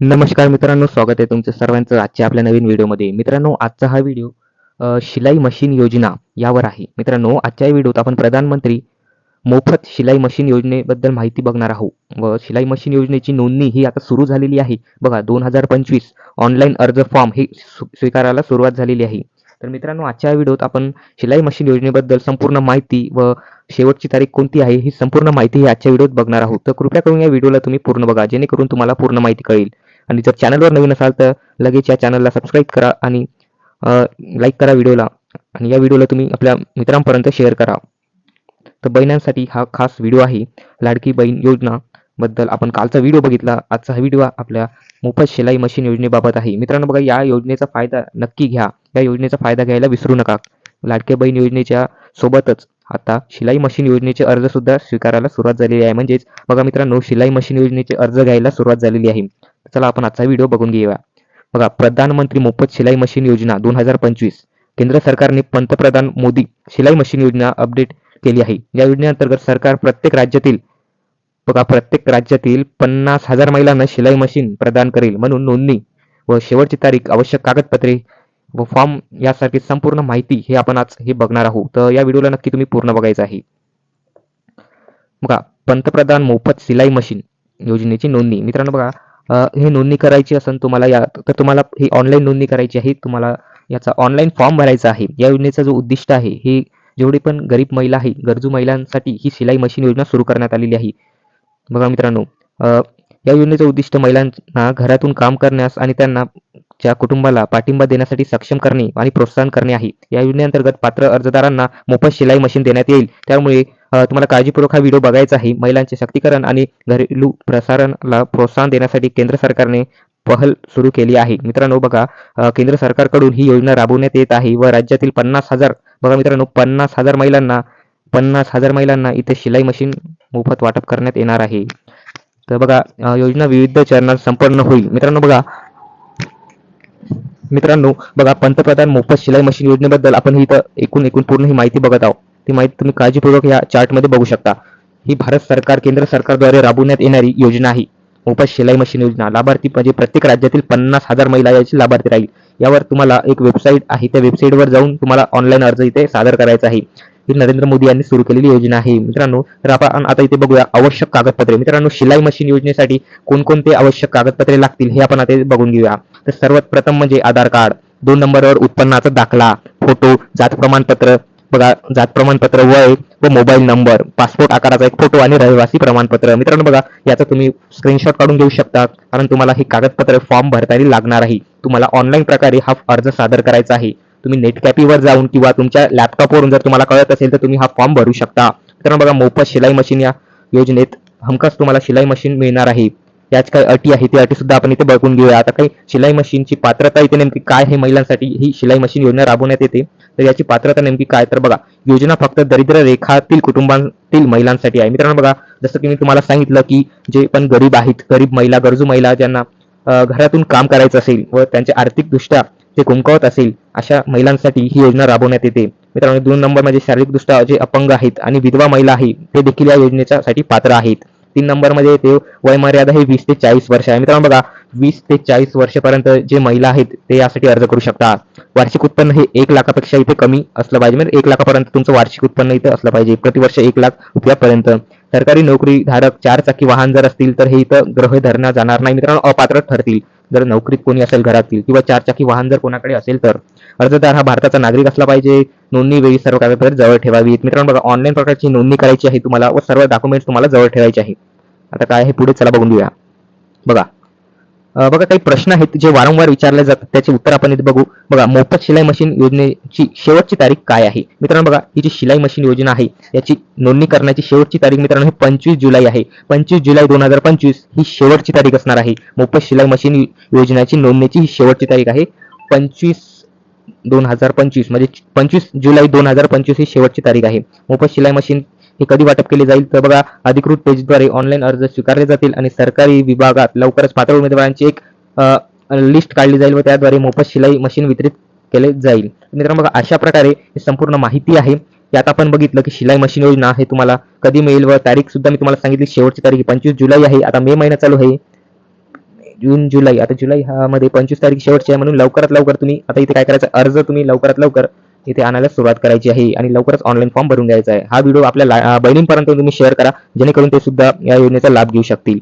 नमस्कार मित्रांनो स्वागत आहे तुमचं सर्वांचं आजच्या आपल्या नवीन व्हिडिओमध्ये. मित्रांनो आजचा हा व्हिडिओ शिलाई मशीन योजना यावर आहे. मित्रांनो आजच्या या व्हिडिओत आपण प्रधानमंत्री मोफत शिलाई मशीन योजनेबद्दल माहिती बघणार आहोत. व शिलाई मशीन योजनेची नोंदणी ही आता सुरू झालेली आहे. बघा दोन हजार पंचवीस ऑनलाईन अर्ज फॉर्म हे स्वीकारायला सुरुवात झालेली आहे. तर मित्रांनो आजच्या व्हिडिओत आपण शिलाई मशीन योजनेबद्दल संपूर्ण माहिती व शेवटची तारीख कोणती आहे ही संपूर्ण माहिती ही आजच्या व्हिडिओत बघणार आहोत. तर कृपया करून या व्हिडिओला तुम्ही पूर्ण बघा जेणेकरून तुम्हाला पूर्ण माहिती कळेल. आणि जर चॅनलवर नवीन असाल तर लगेच या चॅनलला सबस्क्राईब करा आणि लाईक करा व्हिडिओला आणि या व्हिडिओला तुम्ही आपल्या मित्रांपर्यंत शेअर करा. तर बहिणांसाठी हा खास व्हिडिओ आहे लाडकी बहीण योजना बद्दल. आपण कालचा व्हिडिओ बघितला आजचा हा व्हिडिओ आपल्या मोफत शिलाई मशीन योजनेबाबत आहे. मित्रांनो बघा या योजनेचा फायदा नक्की घ्या. या योजनेचा फायदा घ्यायला विसरू नका. लाडक्या बहीण योजनेच्या सोबतच आता शिलाई मशीन योजनेचे अर्ज सुद्धा स्वीकारायला सुरुवात झालेली आहे. म्हणजेच बघा मित्रांनो शिलाई मशीन योजनेचे अर्ज घ्यायला सुरुवात झालेली आहे. चला आपण आजचा व्हिडिओ बघून घेऊया. बघा प्रधानमंत्री मोफत शिलाई मशीन योजना दोन हजार पंचवीस. केंद्र सरकारने पंतप्रधान मोदी शिलाई मशीन योजना अपडेट केली आहे. या योजनेअंतर्गत सरकार प्रत्येक राज्यातील बघा प्रत्येक राज्यातील पन्नास हजार महिलांना शिलाई मशीन प्रदान करेल म्हणून नोंदणी व शेवटची तारीख आवश्यक कागदपत्रे व फॉर्म यासारखी संपूर्ण माहिती हे आपण आज हे बघणार आहोत. तर या व्हिडिओला नक्की तुम्ही पूर्ण बघायचं आहे. बघा पंतप्रधान मोफत शिलाई मशीन योजनेची नोंदणी. मित्रांनो बघा हे नोंदणी करायची असेल तुम्हाला या तर तुम्हाला ही ऑनलाईन नोंदणी करायची आहे तुम्हाला याचा ऑनलाईन फॉर्म भरायचा आहे. या योजनेचा जो उद्दिष्ट आहे हे जेवढी पण गरीब महिला आहे गरजू महिलांसाठी ही शिलाई मशीन योजना सुरू करण्यात आलेली आहे. बघा मित्रांनो या योजनेचं उद्दिष्ट महिलांना घरातून काम करण्यास आणि त्यांना च्या कुटुंबाला पाठिंबा देण्यासाठी सक्षम करणे आणि प्रोत्साहन करणे आहे. या योजनेअंतर्गत पात्र अर्जदारांना मोफत शिलाई मशीन देण्यात येईल. त्यामुळे तुम्हाला काळजीपूर्वक हा व्हिडिओ बघायचा आहे. महिलांचे शक्तीकरण आणि घरेलू प्रसारणाला प्रोत्साहन देण्यासाठी केंद्र सरकारने पहल सुरू केली आहे. मित्रांनो बघा केंद्र सरकारकडून ही योजना राबवण्यात येत आहे व राज्यातील पन्नास हजार बघा मित्रांनो पन्नास हजार महिलांना पन्नास हजार महिलांना इथे शिलाई मशीन मोफत वाटप करण्यात येणार आहे. तर बघा योजना विविध चरणात संपन्न होईल. मित्रांनो बघा मित्रांनो बघा पंतप्रधान मोफत शिलाई मशीन योजनेबद्दल आपण ही इथं एकूण एकूण पूर्ण ही माहिती बघत आहोत. ती माहिती तुम्ही काळजीपूर्वक या चार्टमध्ये बघू शकता. ही भारत सरकार केंद्र सरकारद्वारे राबवण्यात येणारी योजना आहे मोफत शिलाई मशीन योजना. लाभार्थी म्हणजे प्रत्येक राज्यातील पन्नास हजार महिला याची लाभार्थी राहील. यावर तुम्हाला एक वेबसाईट आहे. त्या वेबसाईटवर जाऊन तुम्हाला ऑनलाईन अर्ज इथे सादर करायचा आहे. ही नरेंद्र मोदी यांनी सुरू केलेली योजना आहे. मित्रांनो तर आपण आता इथे बघूया आवश्यक कागदपत्रे. मित्रांनो शिलाई मशीन योजनेसाठी कोणकोणते आवश्यक कागदपत्रे लागतील हे आपण आता बघून घेऊया. तर सर्वात प्रथम म्हणजे आधार कार्ड. दोन नंबरवर उत्पन्नाचा दाखला फोटो जात प्रमाणपत्र. बघा जात प्रमाणपत्र वय व मोबाईल नंबर. पासपोर्ट आकाराचा एक फोटो आणि रहिवासी प्रमाणपत्र. मित्रांनो बघा याचा तुम्ही स्क्रीनशॉट काढून घेऊ शकता कारण तुम्हाला हे कागदपत्र फॉर्म भरताना लागणार आहे. तुम्हाला ऑनलाईन प्रकारे हा अर्ज सादर करायचा आहे. तुम्ही नेट कॅपीवर जाऊन किंवा तुमच्या लॅपटॉपवरून जर तुम्हाला कळत असेल तर तुम्ही हा फॉर्म भरू शकता. मित्रांनो बघा मोफत शिलाई मशीन या योजनेत हमखास तुम्हाला शिलाई मशीन मिळणार आहे. याच काही अटी आहे ते अटी सुद्धा आपण इथे बघून घेऊया. आता काही शिलाई मशीनची पात्रता इथे नेमकी काय आहे महिलांसाठी? ही शिलाई मशीन योजना राबवण्यात येते. तर याची पात्रता नेमकी काय? तर बघा योजना फक्त दरिद्र रेखातील कुटुंबातील महिलांसाठी आहे. मित्रांनो बघा जसं की मी तुम्हाला सांगितलं की जे पण गरीब आहेत गरीब महिला गरजू महिला ज्यांना घरातून काम करायचं असेल व त्यांच्या आर्थिकदृष्ट्या ते कुंकवत असेल अशा महिलांसाठी ही योजना राबवण्यात येते. मित्रांनो दोन नंबर म्हणजे शारीरिकदृष्ट्या जे अपंग आहेत आणि विधवा महिला आहे ते देखील या योजनेच्यासाठी पात्र आहेत. तीन नंबरमध्ये येते ते वयमर्यादा हे वीस ते चाळीस वर्ष आहे. मित्रांनो बघा वीस ते चाळीस वर्षपर्यंत जे महिला आहेत ते यासाठी अर्ज करू शकता वार्षिक उत्पन्न हे एक लाखापेक्षा इथे कमी असलं पाहिजे. म्हणजे एक लाखापर्यंत तुमचं वार्षिक उत्पन्न इथं असलं पाहिजे. प्रतिवर्ष एक लाख रुपयापर्यंत. सरकारी नोकरी धारक चार चाकी वाहन जर असतील तर हे इथं ग्रह धरण्यात जाणार नाही. मित्रांनो अपात्र ठरतील. जर नोकरीत कोणी असेल घरातील किंवा चार चाकी वाहन जर कोणाकडे असेल तर. अर्जदार हा भारताचा नागरिक असला पाहिजे. नोंदणी वेळी सर्व कागदपत्रे जवळ ठेवावीत. मित्रांनो बघा ऑनलाईन प्रकारची नोंदणी करायची आहे तुम्हाला व सर्व डॉक्युमेंट्स तुम्हाला जवळ ठेवायचे आहे. आता काय आहे पुढे चला बघून घेऊया. बघा बघा काही प्रश्न आहेत जे वारंवार विचारले जातात. त्याचे उत्तर आपण इथे बघू. बघा मोफत शिलाई मशीन योजनेची शेवटची तारीख काय आहे? मित्रांनो बघा ही जी शिलाई मशीन योजना आहे याची नोंदणी करण्याची शेवटची तारीख मित्रांनो ही पंचवीस जुलै आहे. पंचवीस जुलै दोन हजार पंचवीस ही शेवटची तारीख असणार आहे. मोफत शिलाई मशीन योजनेची नोंदणीची ही शेवटची तारीख आहे. पंचवीस दोन हजार पंचवीस म्हणजे पंचवीस जुलै दोन हजार पंचवीस ही शेवटची तारीख आहे. मोफत शिलाई मशीन हे कधी वाटप केले जाईल? तर बघा अधिकृत पेजद्वारे ऑनलाईन अर्ज स्वीकारले जातील आणि सरकारी विभागात लवकरच पात्र उमेदवारांची एक लिस्ट काढली जाईल व त्याद्वारे मोफत शिलाई मशीन वितरित केले जाईल. मित्रांनो बघा अशा प्रकारे ही संपूर्ण माहिती आहे. यात आपण बघितलं की शिलाई मशीन योजना हे तुम्हाला कधी मिळेल व तारीख सुद्धा मी तुम्हाला सांगितली शेवटची तारीख पंचवीस जुलै आहे. आता मे महिना चालू आहे. जून जुलै. आता जुलै हा मध्ये पंचवीस तारीख शेवटची आहे म्हणून लवकरात लवकर तुम्ही आता इथे काय करायचं अर्ज तुम्ही लवकरात लवकर इथे आणायला सुरुवात करायची आहे आणि लवकरच ऑनलाईन फॉर्म भरून घ्यायचा आहे. हा व्हिडिओ आपल्या बहिणींपर्यंत तुम्ही शेअर करा जेणेकरून ते सुद्धा या योजनेचा लाभ घेऊ शकतील.